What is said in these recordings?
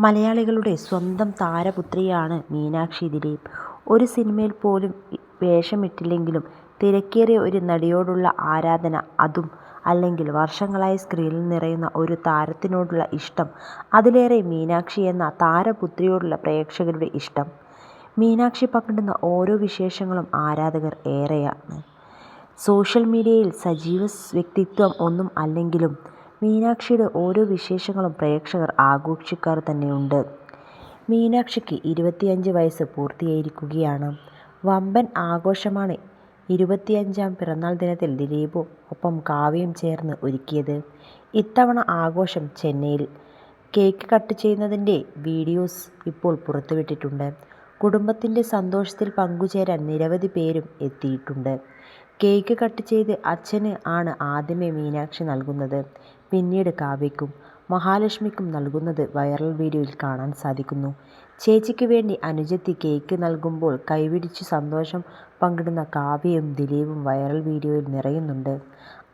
മലയാളികളുടെ സ്വന്തം താരപുത്രിയാണ് മീനാക്ഷി ദിലീപ്. ഒരു സിനിമയിൽ പോലും വേഷമിട്ടില്ലെങ്കിലും തിരക്കേറിയ ഒരു നടിയോടുള്ള ആരാധന അതും അല്ലെങ്കിൽ വർഷങ്ങളായി സ്ക്രീനിൽ നിറയുന്ന ഒരു താരത്തിനോടുള്ള ഇഷ്ടം അതിലേറെ മീനാക്ഷി എന്ന താരപുത്രിയോടുള്ള പ്രേക്ഷകരുടെ ഇഷ്ടം. മീനാക്ഷി പങ്കിടുന്ന ഓരോ വിശേഷങ്ങളും ആരാധകർ ഏറെയാണ്. സോഷ്യൽ മീഡിയയിൽ സജീവ വ്യക്തിത്വം ഒന്നും അല്ലെങ്കിലും മീനാക്ഷിയുടെ ഓരോ വിശേഷങ്ങളും പ്രേക്ഷകർ ആഘോഷിക്കാറ് തന്നെയുണ്ട്. മീനാക്ഷിക്ക് ഇരുപത്തിയഞ്ച് വയസ്സ് പൂർത്തിയായിരിക്കുകയാണ്. വമ്പൻ ആഘോഷമാണ് ഇരുപത്തിയഞ്ചാം പിറന്നാൾ ദിനത്തിൽ ദിലീപും ഒപ്പം കാവ്യയും ചേർന്ന് ഒരുക്കിയത്. ഇത്തവണ ആഘോഷം ചെന്നൈയിൽ. കേക്ക് കട്ട് ചെയ്യുന്നതിന്റെ വീഡിയോസ് ഇപ്പോൾ പുറത്തുവിട്ടിട്ടുണ്ട്. കുടുംബത്തിന്റെ സന്തോഷത്തിൽ പങ്കുചേരാൻ നിരവധി പേരും എത്തിയിട്ടുണ്ട്. കേക്ക് കട്ട് ചെയ്ത് അച്ഛന് ആണ് ആദ്യമേ മീനാക്ഷി നൽകുന്നത്. പിന്നീട് കാവ്യയ്ക്കും മഹാലക്ഷ്മിക്കും നൽകുന്നത് വൈറൽ വീഡിയോയിൽ കാണാൻ സാധിക്കുന്നു. ചേച്ചിക്ക് വേണ്ടി അനുജത്തി കേക്ക് നൽകുമ്പോൾ കൈവിടിച്ച് സന്തോഷം പങ്കിടുന്ന കാവ്യയും ദിലീപും വൈറൽ വീഡിയോയിൽ നിറയുന്നുണ്ട്.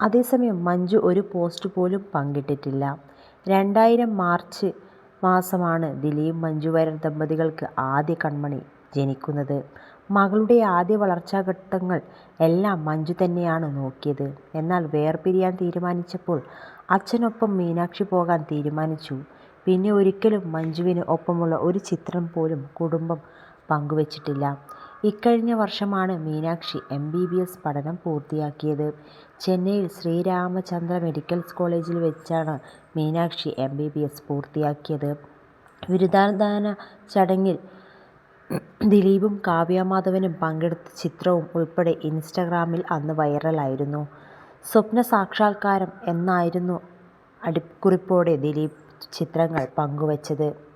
അതേസമയം മഞ്ജു ഒരു പോസ്റ്റ് പോലും പങ്കിട്ടിട്ടില്ല. രണ്ടായിരം മാർച്ച് മാസമാണ് ദിലീപ് മഞ്ജു വൈരൽ ദമ്പതികൾക്ക് ആദ്യ കൺമണി ജനിക്കുന്നത്. മകളുടെ ആദ്യ വളർച്ചാഘട്ടങ്ങൾ എല്ലാം മഞ്ജു തന്നെയാണ് നോക്കിയത്. എന്നാൽ വേർപിരിയാൻ തീരുമാനിച്ചപ്പോൾ അച്ഛനൊപ്പം മീനാക്ഷി പോകാൻ തീരുമാനിച്ചു. പിന്നെ ഒരിക്കലും മഞ്ജുവിന് ഒപ്പമുള്ള ഒരു ചിത്രം പോലും കുടുംബം പങ്കുവച്ചിട്ടില്ല. ഇക്കഴിഞ്ഞ വർഷമാണ് മീനാക്ഷി എംബിബിഎസ് പഠനം പൂർത്തിയാക്കിയത്. ചെന്നൈയിൽ ശ്രീരാമചന്ദ്ര മെഡിക്കൽ കോളേജിൽ വെച്ചാണ് മീനാക്ഷി എംബിബിഎസ് പൂർത്തിയാക്കിയത്. ബിരുദദാന ചടങ്ങിൽ ദിലീപും കാവ്യ മാധവനും പങ്കെടുത്ത ചിത്രവും ഉൾപ്പെടെ ഇൻസ്റ്റഗ്രാമിൽ അന്ന് വൈറലായിരുന്നു. സ്വപ്നസാക്ഷാത്കാരം എന്നായിരുന്നു അടിക്കുറിപ്പോടെ ദിലീപ് ചിത്രങ്ങൾ പങ്കുവച്ചത്.